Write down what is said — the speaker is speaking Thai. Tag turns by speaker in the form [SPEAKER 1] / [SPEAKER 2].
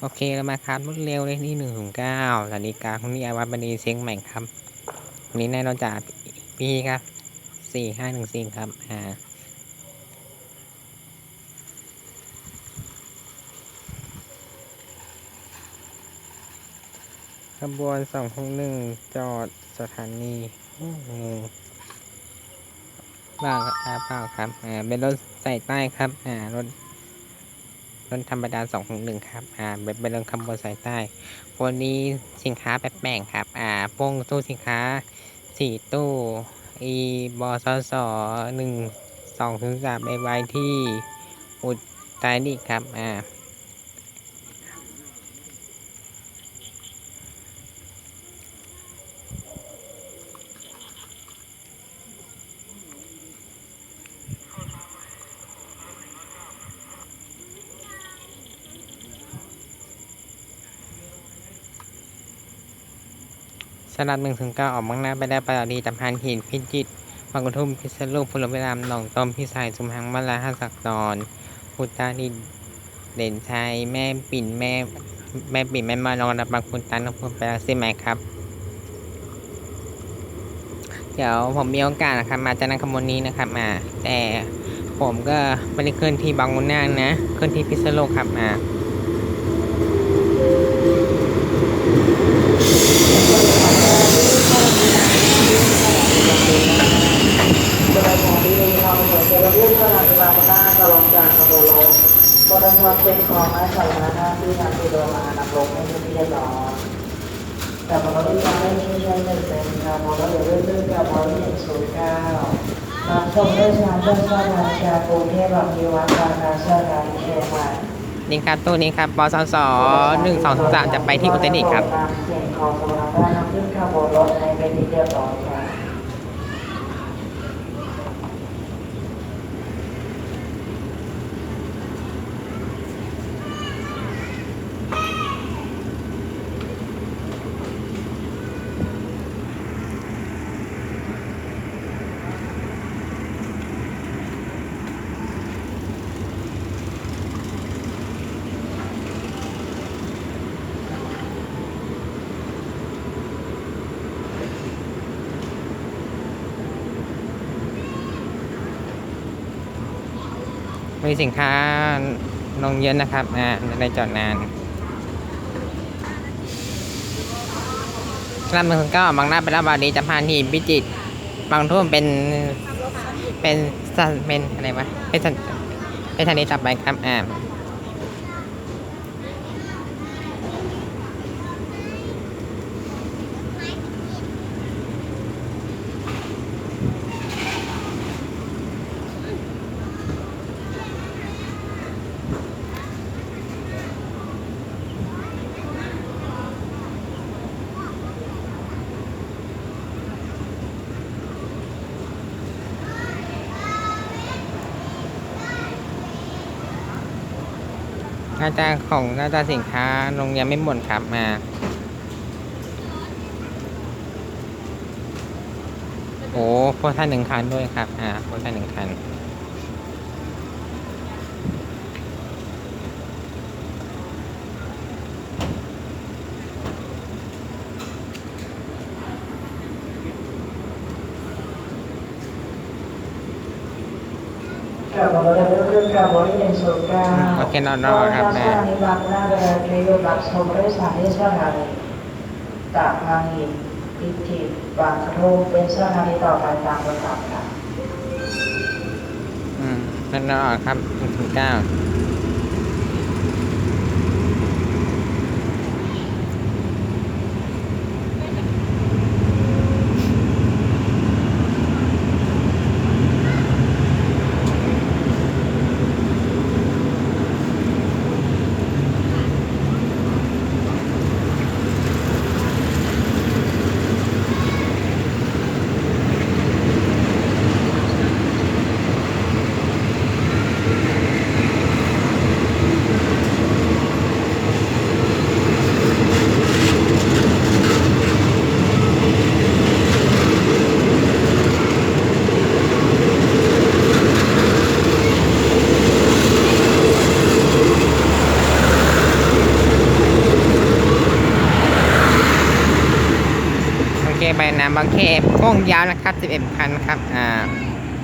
[SPEAKER 1] โอเคเรามาครับรวดเร็วเลยที่หนึ่งถึงเก้านาฬิกาของนี่อาวัตบันดีเชียงใหม่ครับวันนี้แน่นอนจาพี่ครับสี่ห้าหนึ่งสี่ครับอ่าขบวนสองหกหนึ่งจอดสถานีอืมเปล่าครับเปล่าครับ อ่า เป็นรถใส่ใต้ครับ อ่ารถ รถธรรมดา 261 ครับ อ่าเป็นเป็นรถขบนสายใต้ วันนี้สินค้าแปลกๆครับ อ่าพวงตู้สินค้าสี่ตู้ อีบอสสหนึ่งสองถึงสามไปไวที่อุตายนี่ครับ อ่า สลับหนึ่งถึงเก้าออกมังหน้าไปได้ปราดีจำพันหินพิจิตบางกระทุ่มพิษณุโลกพลเวรามหนองต้มพิสัยสุมหังมาลาหัสักตอนอุตรดิตถ์เด่นชัยแม่ปิ่นแม่แม่ปิ่นแม่มารองรับบางคุณตันนพลไปแล้วใช่ไหมครับ เดี๋ยวผมมีโอกาสนะครับ มาจะนั่งขบวนนี้นะครับมาแต่ผมก็ไม่ได้เคลื่อนที่บางมุนนางนะเคลื่อนที่พิษณุโลกครับมา
[SPEAKER 2] โดยหมอดีเราเหมือนจะเรื่องพลังงานหน้าตลอดจากกระโดดลง บนความเป็นของไม้สาธารณะที่ทางที่โดมานำลงให้ที่เรียบร้อยแต่พอเราได้ฟังได้ที่ใช้หนึ่งเป็นการมองเดี๋ยวเรื่องเรื่องการมองที่หนึ่งศูนย์เก้านำส่งด้วยชามเรื่องสร้างงานจากรุงเทพแบบมีวัดราคาชื่อการเชียงใหม่
[SPEAKER 1] นี่ครับตู้นี้ครับบสสหนึ่งสองสามจะไปที่อุตรดิตถ์ครับ
[SPEAKER 2] เสียงของสมรรถนะนขึ้นขบวนรถในเป็นที่เรียบร้อยครับ
[SPEAKER 1] มีสินค้าลงเยอะนะครับอ่าในจอดนานลำหนึ่งถึงเก้าบางหน้าเป็นระบาดีจะพานที่พิจิตรบางทุ่มเป็นเป็นสันเป็นอะไรวะเป็นสันเป็นทะเลต่อไปครับอ่า หน่าจะของหน่าจะสินค้าลงยังไม่หมดครับมาโอ้โพสท่านหนึ่งคันด้วยครับ อ่าโพสท่านหนึ่งคัน
[SPEAKER 2] กับเราเรื่องกับบริเวณศูนย์กา
[SPEAKER 1] โอเคนอนรอครับ
[SPEAKER 2] แม่นิรันดร์หน้าเรียนรับชมรสานที่สถานีจากทางหินพิจิบางกระทุ่มเป็นสถานีต่อไปตามลำดับค่ะ
[SPEAKER 1] อืมนั่นรอครับถึงเก้า น้ำบางแคโค้งยาวนะครับ 11คันครับอ่า